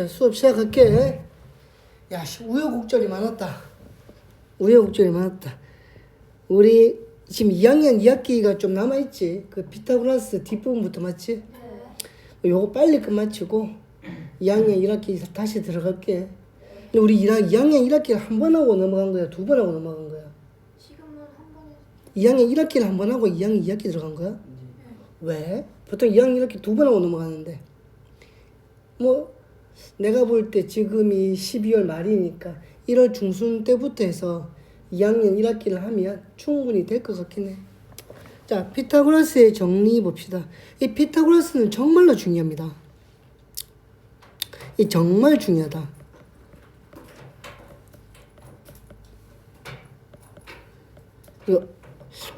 자, 수업 시작할게. 야, 씨, 우여곡절이 많았다. 우여곡절이 많았다. 우리 지금 2학년 2학기가 좀 남아있지? 그 피타고라스 뒷부분부터 맞지? 요거 빨리 끝마치고 2학년 1학기 다시 들어갈게. 근데 우리 2학년 1학기를 한 번 하고 넘어간 거야? 두 번 하고 넘어간 거야? 지금은 한 번에 2학년 1학기를 한 번 하고 2학년 2학기 들어간 거야? 왜? 보통 2학년 1학기 두 번 하고 넘어가는데. 뭐, 내가 볼 때 지금이 12월 말이니까 1월 중순 때부터 해서 2학년 1학기를 하면 충분히 될 것 같긴 해. 자, 피타고라스의 정리 봅시다. 이 피타고라스는 정말로 중요합니다. 이 정말 중요하다.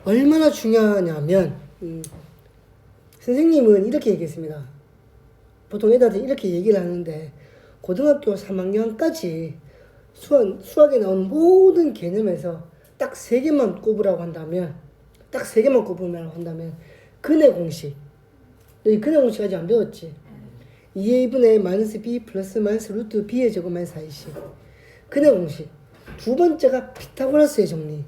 얼마나 중요하냐면 음, 선생님은 이렇게 얘기했습니다. 보통 애들한테 이렇게 얘기를 하는데 고등학교 3학년까지 수학, 수학에 나온 모든 개념에서 딱 세 개만 꼽으라고 한다면 딱 세 개만 꼽으라고 한다면 근의 공식 너희 근의 공식 아직 안 배웠지? 2a분의 마이너스 b 플러스 마이너스 루트 b의 제곱 마이너스 4이시 근의 공식 두 번째가 피타고라스의 정리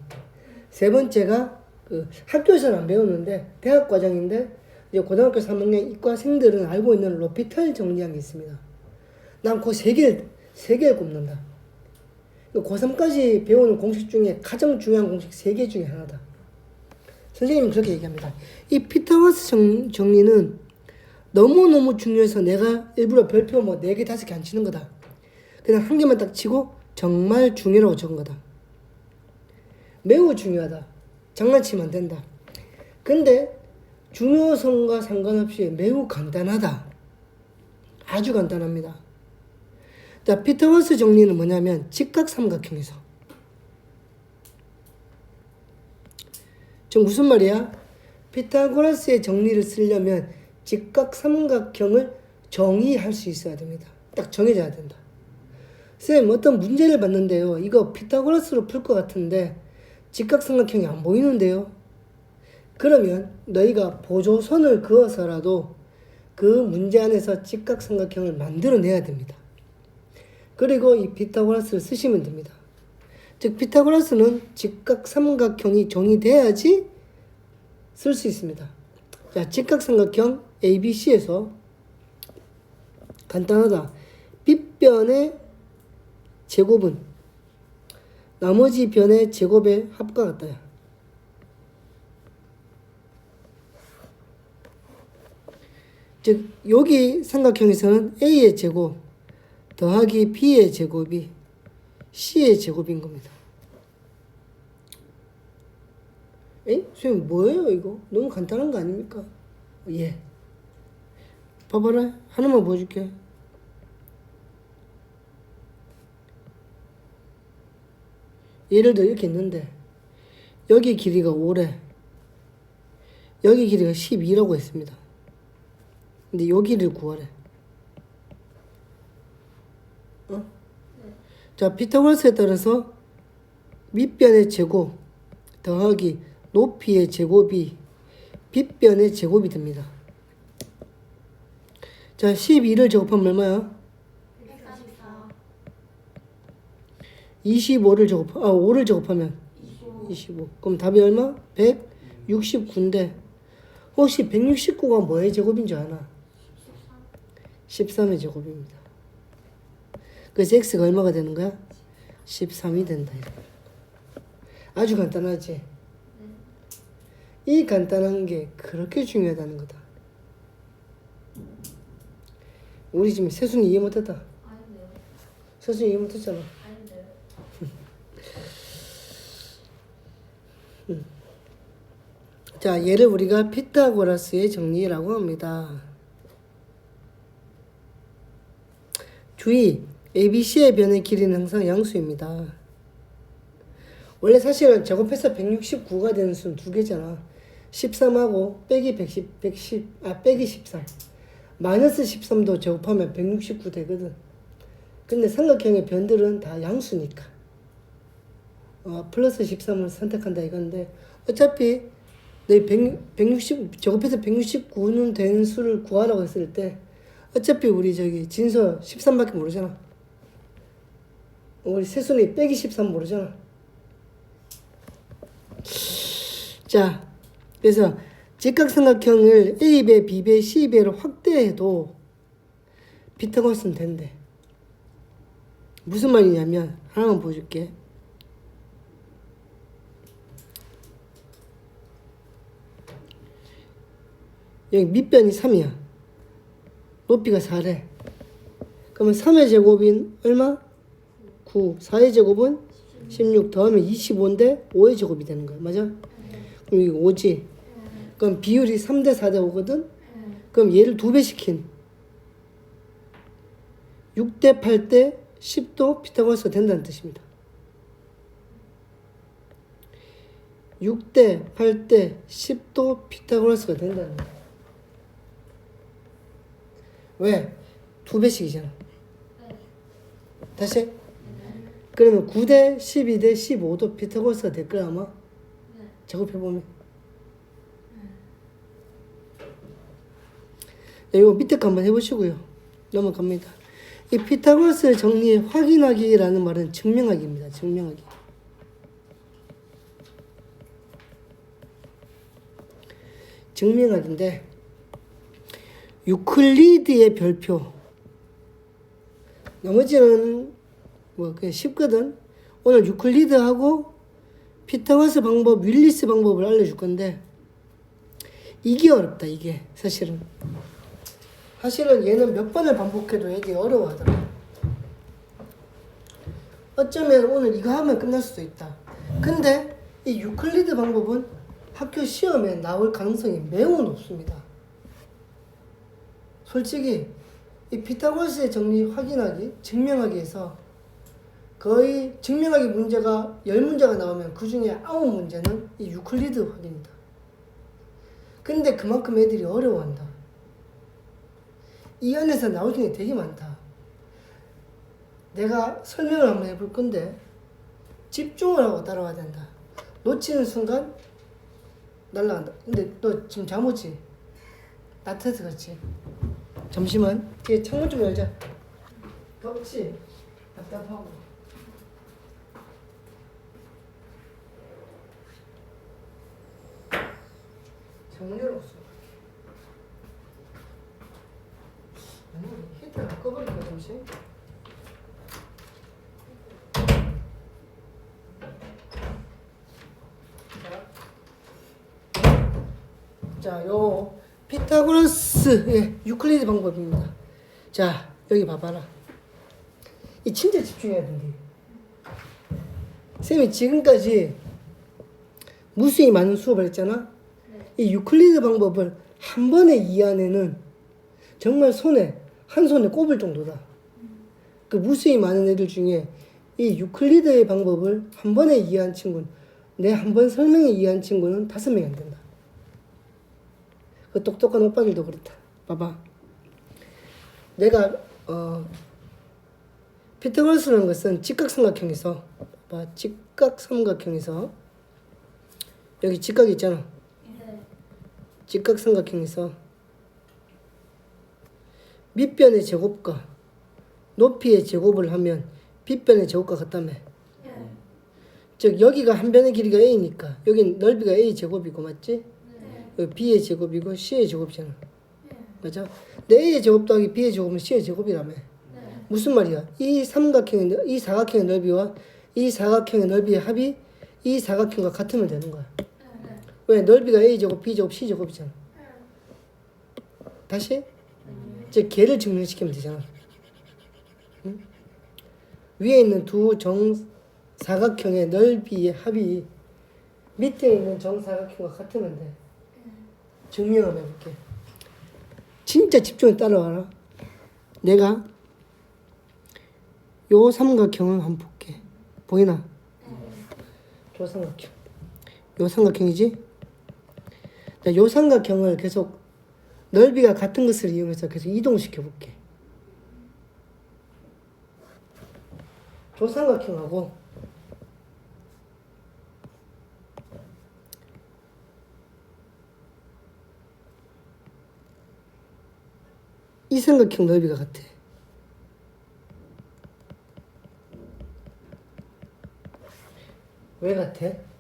세 번째가 그 학교에서는 안 배우는데 대학 과정인데 이제 고등학교 3학년 이과생들은 알고 있는 로피탈 정리한 게 있습니다. 난 그 세 개를 세 개를 꼽는다. 고3까지 배우는 공식 중에 가장 중요한 공식 세 개 중에 하나다. 선생님은 그렇게 얘기합니다. 이 피타고라스 정, 정리는 너무너무 중요해서 내가 일부러 별표 뭐네개 다섯 개안 치는 거다. 그냥 한 개만 딱 치고 정말 중요하다고 적은 거다. 매우 중요하다. 장난치면 안 된다. 근데 중요성과 상관없이 매우 간단하다. 아주 간단합니다. 자, 피타고라스 정리는 뭐냐면 직각 삼각형에서. 지금 무슨 말이야? 피타고라스의 정리를 쓰려면 직각 삼각형을 정의할 수 있어야 됩니다. 딱 정해져야 된다. 쌤, 어떤 문제를 봤는데요. 이거 피타고라스로 풀 것 같은데 직각 삼각형이 안 보이는데요. 그러면 너희가 보조선을 그어서라도 그 문제 안에서 직각 삼각형을 만들어내야 됩니다. 그리고 이 피타고라스를 쓰시면 됩니다. 즉 피타고라스는 직각 삼각형이 정의돼야지 쓸 수 있습니다. 자, 직각 삼각형 ABC에서 간단하다. 빗변의 제곱은 나머지 변의 제곱의 합과 같다. 즉 여기 삼각형에서는 a의 제곱 더하기 b의 제곱이 c의 제곱인 겁니다. 에? 선생님 뭐예요 이거? 너무 간단한 거 아닙니까? 예. 봐봐라 하나만 보여줄게. 예를 들어 이렇게 있는데 여기 길이가 5래 여기 길이가 12라고 했습니다. 근데 여기를 구하래. 어? 자, 피타고라스에 따라서 밑변의 제곱 더하기 높이의 제곱이 빗변의 제곱이 됩니다. 자, 12를 제곱하면 얼마야? 144 25를 제곱, 아, 5를 제곱하면 25. 그럼 답이 얼마? 169인데 혹시 169가 뭐의 제곱인 줄 아나? 13의 제곱입니다. 그래서 x가 얼마가 되는 거야? 13이 된다. 아주 간단하지? 이 간단한 게 그렇게 중요하다는 거다. 우리 지금 세순이 이해 못했다. 세순이 이해 못했잖아. 아닌데요 자, 얘를 우리가 피타고라스의 정리라고 합니다. 주의, ABC의 변의 길이는 항상 양수입니다. 원래 사실은 제곱해서 169가 되는 수는 두 개잖아. 13하고 빼기 110, 110, 아, 빼기 13. 마이너스 13도 제곱하면 169 되거든. 근데 삼각형의 변들은 다 양수니까. 어, 플러스 13을 선택한다 이건데 어차피 내 100, 160 제곱해서 169는 되는 수를 구하라고 했을 때 어차피 우리 저기 진서 13밖에 모르잖아. 우리 세순이 빼기 13 모르잖아. 자, 그래서 직각삼각형을 A배, B배, C배로 확대해도 피타고라스는 된대. 무슨 말이냐면 하나만 보여줄게. 여기 밑변이 3이야. 높이가 4래. 그러면 3의 제곱인 얼마? 9. 4의 제곱은 16 더하면 25인데 5의 제곱이 되는 거야. 맞아? 그럼 이게 5지. 그럼 비율이 3대 4대 5거든? 그럼 얘를 두 배 시킨 6대 8대 10도 피타고라스가 된다는 뜻입니다. 6대 8대 10도 피타고라스가 된다는 거야. 왜? 두 배씩이잖아. 다시? 그러면 9대 12대 15도 피타고라스가 될 거야 아마? 작업해보면. 네, 이거 밑에 거 한번 해보시고요. 넘어갑니다. 이 피타고라스 정리 확인하기라는 말은 증명하기입니다. 증명하기. 증명하기인데 유클리드의 별표 나머지는 뭐 그냥 쉽거든. 오늘 유클리드하고 피타고라스 방법, 윌리스 방법을 알려줄 건데 이게 어렵다. 이게 사실은. 사실은 얘는 몇 번을 반복해도 이게 어려워하더라. 어쩌면 오늘 이거 하면 끝날 수도 있다. 근데 이 유클리드 방법은 학교 시험에 나올 가능성이 매우 높습니다. 솔직히 이 피타고라스의 정리 확인하기, 증명하기에서 거의 증명하기 문제가 10문제가 나오면 그 중에 9문제는 이 유클리드 확인이다. 근데 그만큼 애들이 어려워한다. 이 안에서 나올 게 되게 많다. 내가 설명을 한번 해볼 건데 집중을 하고 따라와야 된다. 놓치는 순간 날라간다. 근데 너 지금 잠 오지? 나트에서 그렇지? 잠시만. 뒤에 창문 좀 열자. 덥지? 답답하고. 열었어. 아니, 히터를 꺼버릴까, 잠시? 자, 요 피타고라스의 유클리드 방법입니다. 자, 여기 봐봐라. 이 진짜 집중해야 된대. 쌤이 지금까지 무수히 많은 수업을 했잖아. 이 유클리드 방법을 한 번에 이해하는 정말 손에 한 손에 꼽을 정도다. 그 무수히 많은 애들 중에 이 유클리드의 방법을 한 번에 이해한 친구는 내 한 번 설명에 이해한 친구는 다섯 명이 안 된다. 그 똑똑한 오빠들도 그렇다. 봐봐. 내가 어 피타고라스라는 것은 직각삼각형에서 봐 직각삼각형에서 여기 직각이 있잖아. 직각삼각형에서 밑변의 제곱과 높이의 제곱을 하면 빗변의 제곱과 같다며. 즉 여기가 한 변의 길이가 a니까 여기 넓이가 a 제곱이고 맞지? 여기 b의 제곱이고 c의 제곱이잖아. 맞아? 내 a의 제곱 더하기 b의 제곱은 c의 제곱이라며. 무슨 말이야? 이 삼각형의 넓- 이 사각형의 넓이와 이 사각형의 넓이의 합이 이 사각형과 같으면 되는 거야. 왜? 넓이가 a 제곱, b 제곱, c 제곱이잖아. 다시? 이제 걔를 증명시키면 되잖아. 응? 위에 있는 두 정사각형의 넓이의 합이 밑에 있는 정사각형과 같으면 돼. 증명 한번 해볼게. 진짜 집중해 따라와라. 내가 요 삼각형을 한번 볼게. 보이나? 요 삼각형. 요 삼각형이지? 자, 요 삼각형을 계속 넓이가 같은 것을 이용해서 계속 이동시켜 볼게. 조삼각형하고 이 삼각형 넓이가 같아. 왜 같아?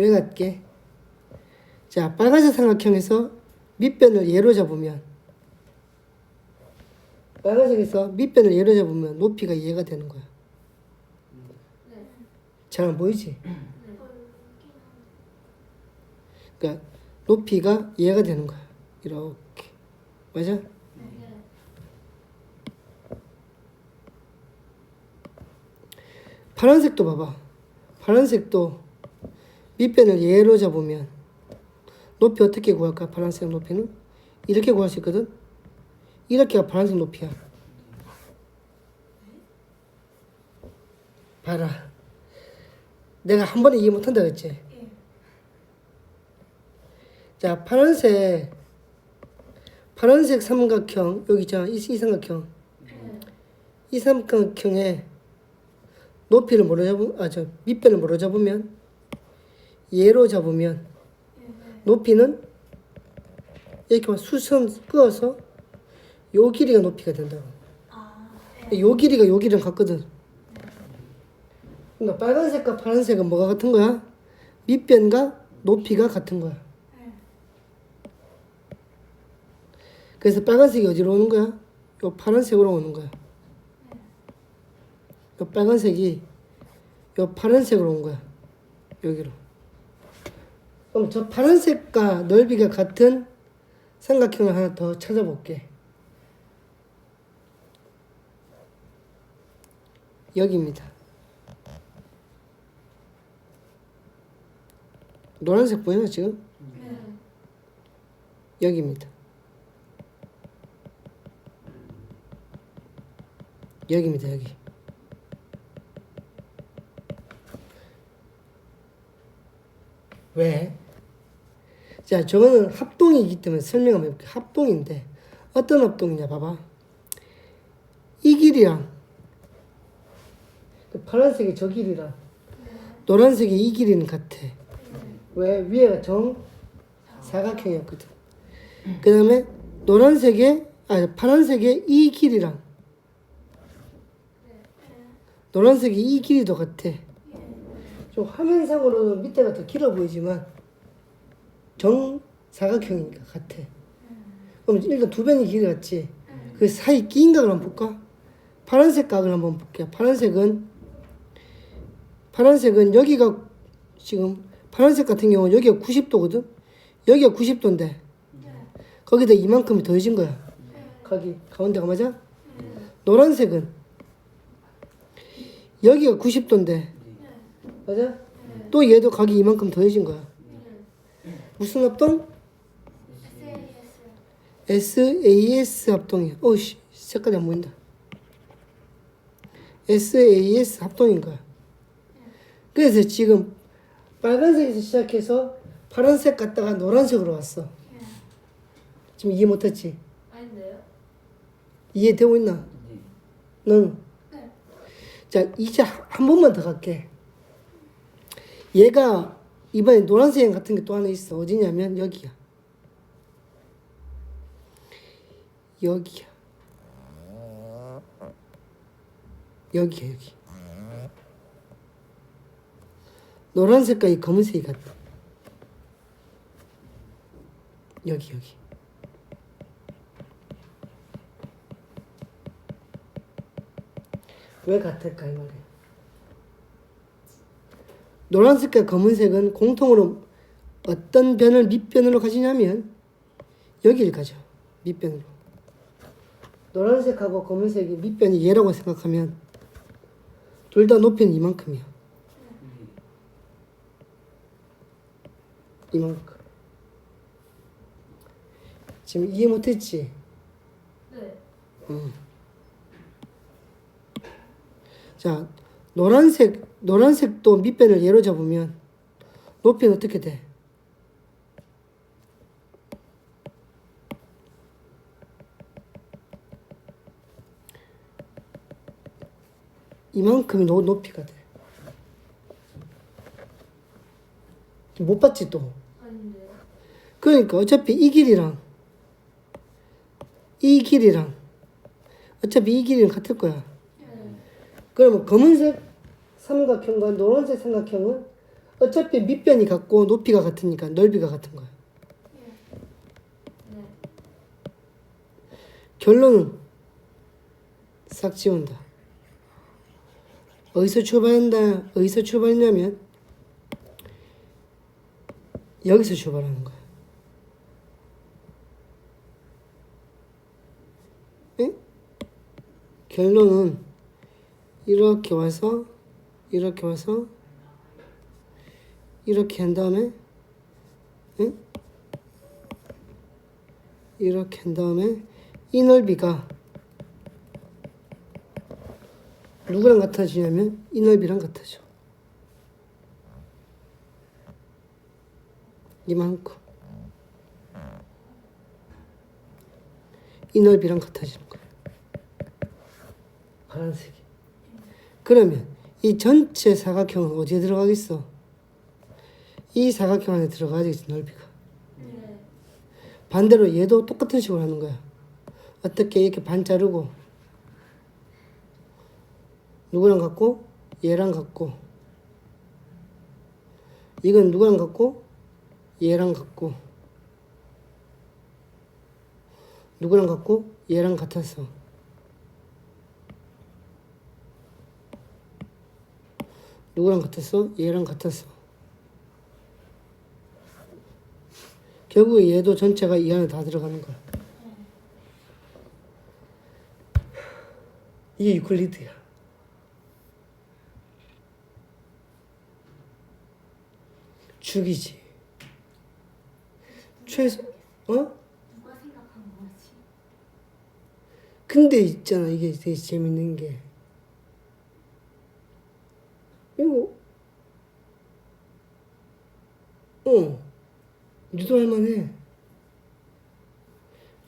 왜 같게? 자, 빨간색 삼각형에서 밑변을 예로 잡으면 빨간색에서 밑변을 예로 잡으면 높이가 이해가 되는 거야. 네. 잘안 보이지? 네. 그러니까 높이가 이해가 되는 거야. 이렇게. 맞아? 네. 파란색도 봐봐. 파란색도 밑변을 예로 잡으면 높이 어떻게 구할까? 파란색 높이는 이렇게 구할 수 있거든. 이렇게가 파란색 높이야. 봐라. 내가 한 번에 이해 못한다 그랬지? 예. 자, 파란색 파란색 삼각형 여기 있잖아. 이, 이 삼각형. 네. 이 삼각형의 높이를 뭐로 잡으면 아 저 밑변을 뭐로 잡으면 얘로 잡으면 높이는 이렇게 수선 끄어서 요 길이가 높이가 된다고. 아. 요 길이가 요 길이랑 같거든. 그러니까 빨간색과 파란색은 뭐가 같은 거야? 밑변과 높이가 같은 거야. 네. 그래서 빨간색이 어디로 오는 거야? 요 파란색으로 오는 거야. 요 빨간색이 요 파란색으로 온 거야. 여기로. 그럼 저 파란색과 넓이가 같은 삼각형을 하나 더 찾아볼게. 여기입니다. 노란색 보이나 지금? 네. 여기입니다. 여기입니다, 여기. 왜? 자, 저거는 합동이기 때문에 설명 한번 해볼게요. 합동인데, 어떤 합동이냐, 봐봐. 이 길이랑, 그 파란색이 저 길이랑, 노란색이 이 길이는 같아. 왜? 위에가 정 사각형이었거든. 그 다음에 노란색의, 아, 파란색의 이 길이랑, 노란색이 이 길이도 같아. 좀 화면상으로는 밑에가 더 길어 보이지만 정사각형이니까 같아. 그럼 일단 두 변이 길이 같지. 그 사이 끼인 각을 한번 볼까? 파란색 각을 한번 볼게요. 파란색은 파란색은 여기가 지금 파란색 같은 경우는 여기가 90도거든. 여기가 90도인데 거기다 이만큼이 더해진 거야. 거기 가운데가 맞아? 노란색은 여기가 90도인데 맞아? 또 얘도 각이 이만큼 더해진 거야. 무슨 합동? SAS. 합동이야. 어우씨, 색깔이 안 보인다. SAS 합동인 거야. 그래서 지금 빨간색에서 시작해서 파란색 갔다가 노란색으로 왔어. 지금 이해 못했지? 아닌데요? 이해되고 있나? 넌? 네. 자, 이제 한- 한 번만 더 갈게. 얘가 이번에 노란색 같은 게 또 하나 있어. 어디냐면 여기야. 여기야. 여기야, 여기. 노란색과 이 검은색이 같다. 여기, 여기. 왜 같을까, 이 말이야. 노란색과 검은색은 공통으로 어떤 변을 밑변으로 가지냐면 여기를 가죠. 밑변으로. 노란색하고 검은색이 밑변이 얘라고 생각하면 둘 다 높이는 이만큼이야. 이만큼. 지금 이해 못했지? 네. 자, 노란색, 노란색도 밑변을 예로 잡으면 높이는 어떻게 돼? 이만큼이 노, 높이가 돼. 못 봤지 또? 그러니까 어차피 이 길이랑 이 길이랑 어차피 이 길이는 같을 거야. 네. 그러면 검은색 삼각형과 노란색 삼각형은 어차피 밑변이 같고 높이가 같으니까 넓이가 같은 거야. 네. 결론은 싹 지운다. 어디서 출발한다? 어디서 출발했냐면 여기서 출발하는 거야. 응? 결론은 이렇게 와서 이렇게 와서 이렇게 한 다음에 응? 이렇게 한 다음에 이 넓이가 누구랑 같아지냐면 이 넓이랑 같아져. 이만큼. 이 넓이랑 같아지는 거야. 파란색이. 그러면 이 전체 사각형은 어디에 들어가겠어? 이 사각형 안에 들어가야지 넓이가. 네. 반대로 얘도 똑같은 식으로 하는 거야. 어떻게 이렇게 반 자르고 누구랑 같고 얘랑 같고 이건 누구랑 같고 얘랑 같고 누구랑 같고 얘랑 같았어. 누구랑 같았어? 얘랑 같았어. 결국에 얘도 전체가 이 안에 다 들어가는 거야. 이게 유클리드야. 죽이지. 최소, 어? 근데 있잖아, 이게 되게 재밌는 게. 이거, 어, 유도할 만해.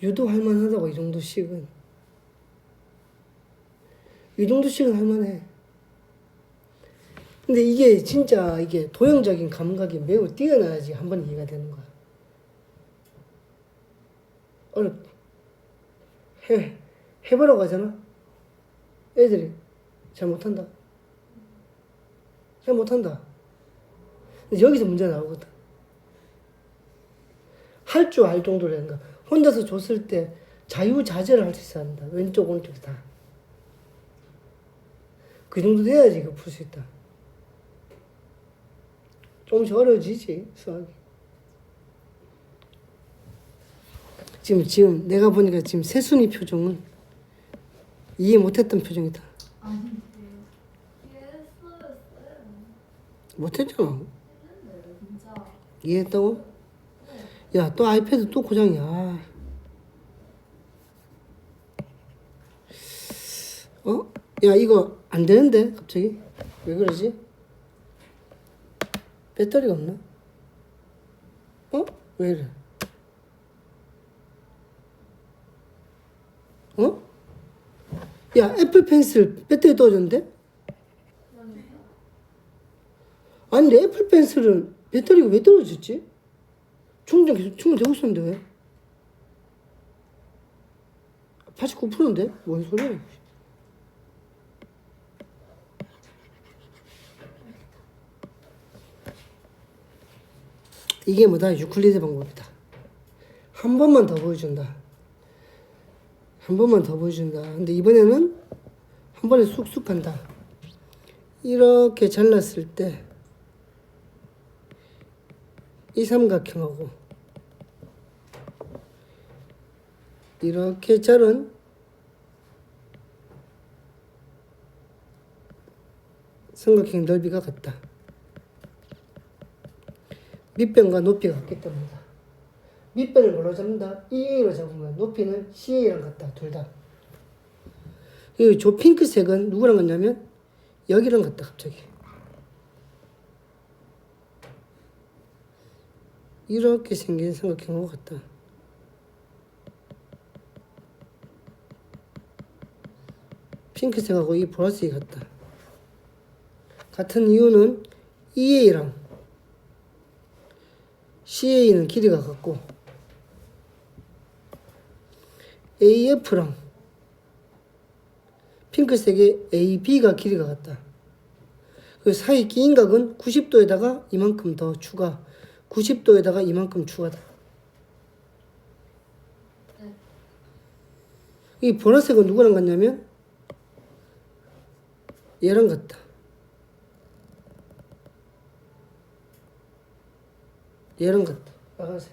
유도할 만하다고, 이 정도씩은. 이 정도씩은 할 만해. 근데 이게 진짜 이게 도형적인 감각이 매우 뛰어나야지 한 번 이해가 되는 거야. 어렵, 해, 해보라고 하잖아. 애들이 잘 못한다. 잘 못한다. 여기서 문제 나오거든. 할 줄 알 정도라는 거. 혼자서 줬을 때 자유자재를 할 수 있어야 한다. 왼쪽, 오른쪽 다. 그 정도 돼야지 이거 풀수 있다. 조금씩 어려워지지, 수학이. 지금, 지금 내가 보니까 지금 세순이 표정은 이해 못했던 표정이다. 못했잖아. 이해했다고? 야, 또 아이패드 또 고장이야. 어? 야, 이거 안 되는데, 갑자기? 왜 그러지? 배터리가 없나? 어? 왜 이래? 어? 야, 애플 펜슬 배터리 떨어졌는데? 아니, 근데 애플 펜슬은 배터리가 왜 떨어졌지? 충전 계속 충전되고 있었는데 왜? 89%인데? 뭔 소리야? 이게 뭐다? 유클리드 방법이다. 한 번만 더 보여준다. 한 번만 더 보여준다. 근데 이번에는 한 번에 쑥쑥 간다. 이렇게 잘랐을 때 이 삼각형하고 이렇게 자른 삼각형 넓이가 같다. 밑변과 높이가 때문이다. 밑변을 뭘로 잡는다? EA로 잡으면 높이는 CA랑 같다. 둘 다. 이저 핑크색은 누구랑 같냐면 여기랑 같다. 갑자기. 이렇게 생긴 삼각형하고 같다. 핑크색하고 이 보라색이 같다. 같은 이유는 EA랑 CA는 길이가 같고 AF랑 핑크색의 AB가 길이가 같다. 그 사이 끼인 각은 90도에다가 이만큼 더 추가, 90도에다가 이만큼 추가다. 네. 이 보라색은 누구랑 같냐면 얘랑 같다. 얘랑 같다. 빨간색.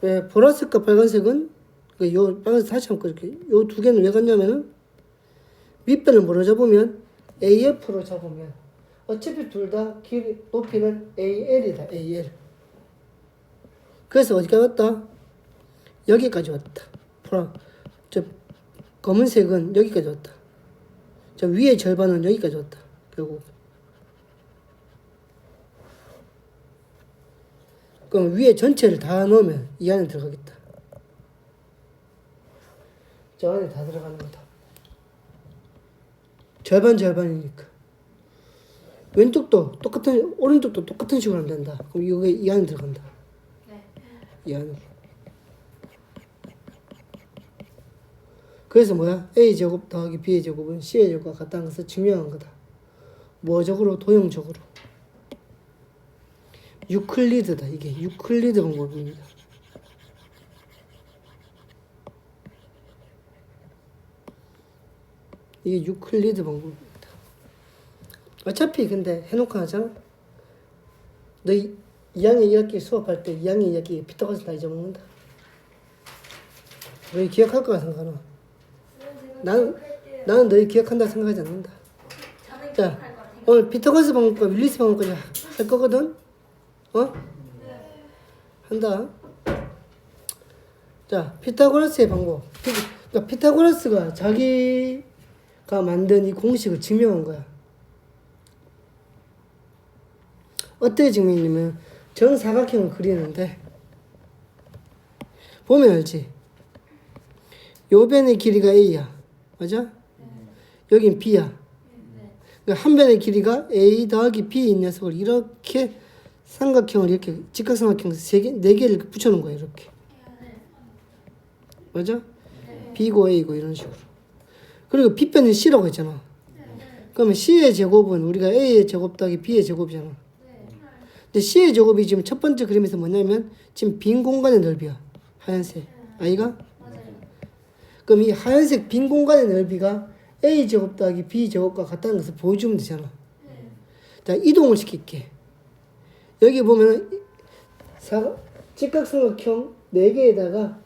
왜 보라색과 빨간색은 그요 빨간색 다시 한번 이렇게 요 두 개는 왜 같냐면은 밑변을 뭐로 잡으면 AF로 잡으면 어차피 둘 다 길이 높이는 AL이다. AL. 그래서 어디까지 왔다? 여기까지 왔다. 보라 저 검은색은 여기까지 왔다. 저 위에 절반은 여기까지 왔다. 결국. 그럼 위에 전체를 다 넣으면 이 안에 들어가겠다. 저 안에 다 들어가는 거다. 절반 절반이니까. 왼쪽도 똑같은 오른쪽도 똑같은 식으로 하면 된다. 그럼 이게 이 안에 들어간다. 네. 이 안으로. 그래서 뭐야? A 제곱 더하기 B의 제곱은 C의 제곱과 같다는 것을 증명한 거다. 뭐적으로? 도형적으로. 유클리드다. 이게 유클리드 방법입니다. 이게 유클리드 방법입니다. 어차피 근데 해놓고 하잖아. 너희 2학년 2학기 수업할 때 2학년 2학기 피타고라스 다 잊어먹는다. 너희 기억할 거야 상관아. 나는 나는 너희 기억한다 생각하지 않는다. 자. 오늘 피타고라스 방법과 윌리스 방법까지 할 거거든. 어? 한다. 자, 피타고라스의 방법. 피, 그러니까 피타고라스가 자기가 만든 이 공식을 증명한 거야. 어떻게 증명이냐면 정사각형을 그리는데 보면 알지. 요 변의 길이가 A야. 맞아? 여긴 B야. 네. 그러니까 한 변의 길이가 A 더하기 B인 녀석을 이렇게 삼각형을 이렇게 직각삼각형 세 개, 네 개를 붙여놓은 거야 이렇게. 맞아? B고 A고 이런 식으로. 그리고 B변은 C라고 했잖아. 그러면 C의 제곱은 우리가 A의 제곱 더하기 B의 제곱이잖아. 네. 근데 C의 제곱이 지금 첫 번째 그림에서 뭐냐면 지금 빈 공간의 넓이야. 하얀색. 아이가? 맞아요. 그럼 이 하얀색 빈 공간의 넓이가 A 제곱 더하기 B 제곱과 같다는 것을 보여주면 되잖아. 네. 자, 이동을 시킬게. 여기 보면은 사, 직각삼각형 4개에다가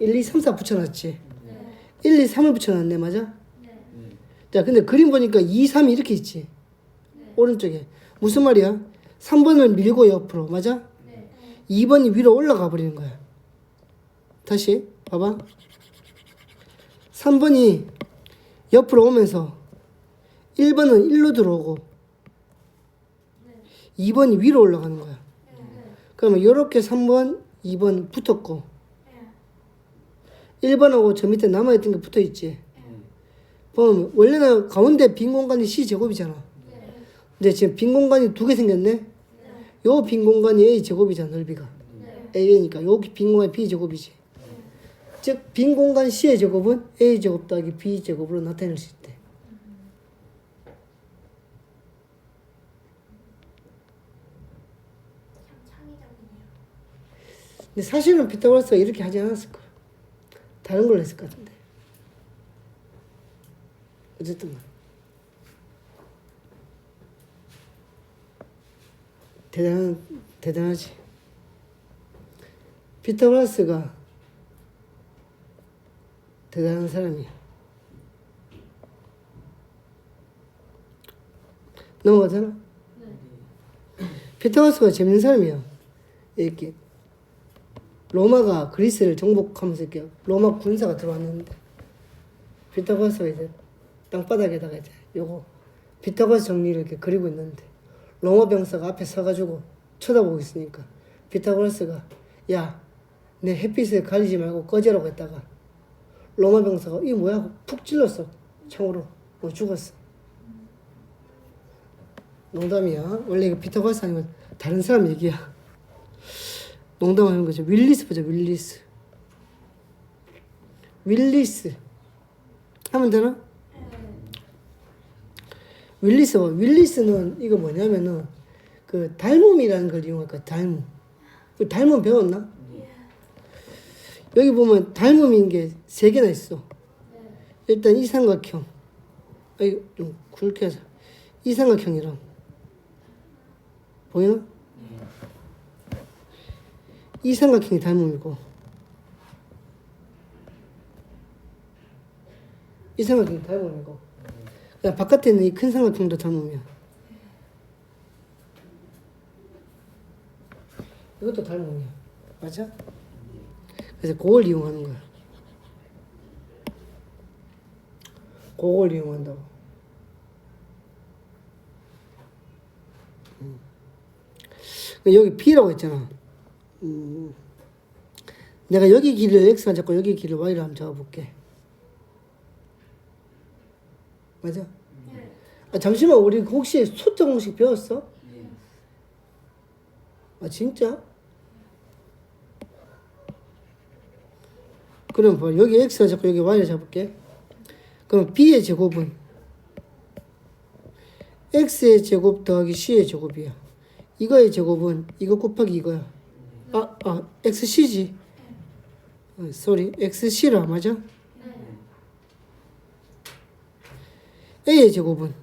1, 2, 3, 4 붙여놨지. 네. 1, 2, 3을 붙여놨네, 맞아? 네. 자, 근데 그림 보니까 2, 3이 이렇게 있지. 네. 오른쪽에. 무슨 말이야? 3번을 밀고 옆으로, 맞아? 네. 2번이 위로 올라가 버리는 거야. 다시, 봐봐. 3번이 옆으로 오면서 1번은 1로 들어오고 2번이 위로 올라가는 거야. 네. 그러면 이렇게 3번, 2번 붙었고 1번하고 저 밑에 남아있던 게 붙어 있지. 보면 원래는 가운데 빈 공간이 C 제곱이잖아. 근데 지금 빈 공간이 두 개 생겼네. 요 빈 공간이 A 제곱이잖아 넓이가. A니까 여기 빈 공간이 B 제곱이지. 즉빈 공간 C의 제곱은 A 제곱 더하기 B 제곱으로 나타낼 수 있대. 근데 사실은 피타고라스가 이렇게 하지 않았을 거야. 다른 걸 했을 것 같은데. 어쨌든 간 대단 대단하지. 피타고라스가 대단한 사람이야. 넘어가잖아. 네. 피타고라스가 재밌는 사람이야. 이렇게 로마가 그리스를 정복하면서 이렇게 로마 군사가 들어왔는데 피타고라스가 이제 땅바닥에다가 이제 요거 피타고라스 정리를 이렇게 그리고 있는데 로마 병사가 앞에 서가지고 쳐다보고 있으니까 피타고라스가 야 내 햇빛을 가리지 말고 꺼지라고 했다가 로마 병사가 이 뭐야? 푹 찔렀어. 창으로. 어, 죽었어. 농담이야. 원래 이거 피타고라스 아니면 다른 사람 얘기야. 농담하는 거죠. 윌리스 보자, 윌리스. 윌리스. 하면 되나? 네. 윌리스 윌리스는 이거 뭐냐면은 그 닮음이라는 걸 이용할 거야 닮음 그 닮음 배웠나? 여기 보면 닮음인 게 세 개나 있어 네. 일단 이 삼각형 아이 좀 굵게 하자 이 삼각형이랑 보이나? 이 삼각형이 닮음이고 이 삼각형이 닮음이고 바깥에 있는 이 큰 삼각형도 닮음이야 이것도 닮음이야 맞아? 그래서 그걸 이용하는 거야 그걸 이용한다고 음. 여기 B라고 했잖아 음. 내가 여기 길이를 X가 잡고 여기 길이를 Y를 한번 잡아볼게 맞아? 네. 아, 잠시만 우리 혹시 소자 공식 배웠어? 아 진짜? 그럼 봐 여기 x가 잡고 여기 y를 잡을게 그럼 b의 제곱은 x의 제곱 더하기 c의 제곱이야 이거의 제곱은 이거 곱하기 이거야 아, 아 xc지 어, 쏘리 xc라 맞아? A의 제곱은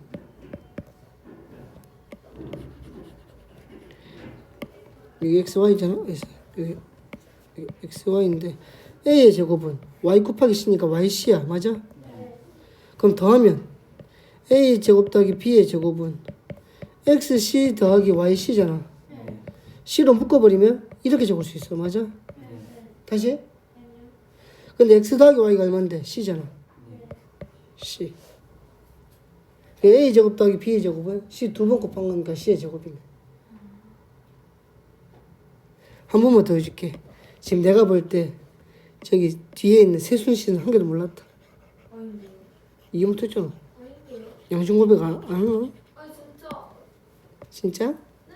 여기 xy잖아? 여기 xy인데. a의 제곱은 y 곱하기 c니까 yc야. 맞아? 그럼 더하면? a 제곱 더하기 b의 제곱은 xc 더하기 yc잖아. C로 묶어버리면 이렇게 적을 수 있어. 맞아? 다시 근데 x 더하기 y가 얼마인데? C잖아. C a 제곱 더하기 b의 제곱은 c 두 번 곱한 거니까 c의 제곱이네 한 번만 더 해줄게 지금 내가 볼 때 저기 뒤에 있는 세순 씨는 한 개도 몰랐다 못했잖아 아닌데요. 양심 고백 안, 안 하나? 아 진짜. 진짜? 네.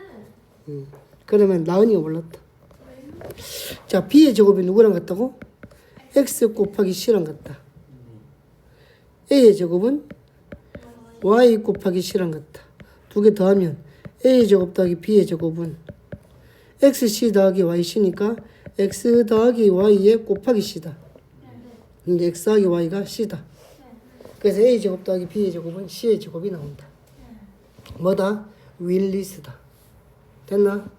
응. 그러면 나은이가 몰랐다 자 b의 제곱이 누구랑 같다고? x 곱하기 c랑 같다 a의 제곱은 y 곱하기 c랑 같다 두 개 더하면 a의 제곱 더하기 b의 제곱은 xc 더하기 yc니까 x 더하기 y의 곱하기 c다. 이제 x 더하기 y가 c다. 그래서 a 제곱 더하기 b의 제곱은 c의 제곱이 나온다. 뭐다? 윌리스다. 됐나?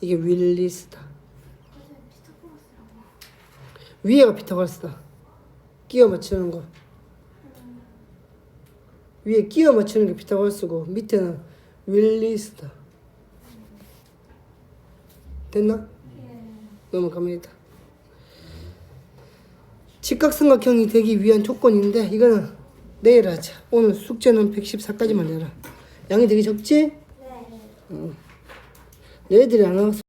이게 윌리스다. 위에가 피타고라스다. 끼워 맞추는 거 위에 끼워 맞추는 게 피타고라스고 밑에는 윌리스다 됐나? 넘어갑니다 직각삼각형이 되기 위한 조건인데 이거는 내일 하자 오늘 숙제는 114까지만 내라 양이 되게 적지? 네. 너희들이 안 와서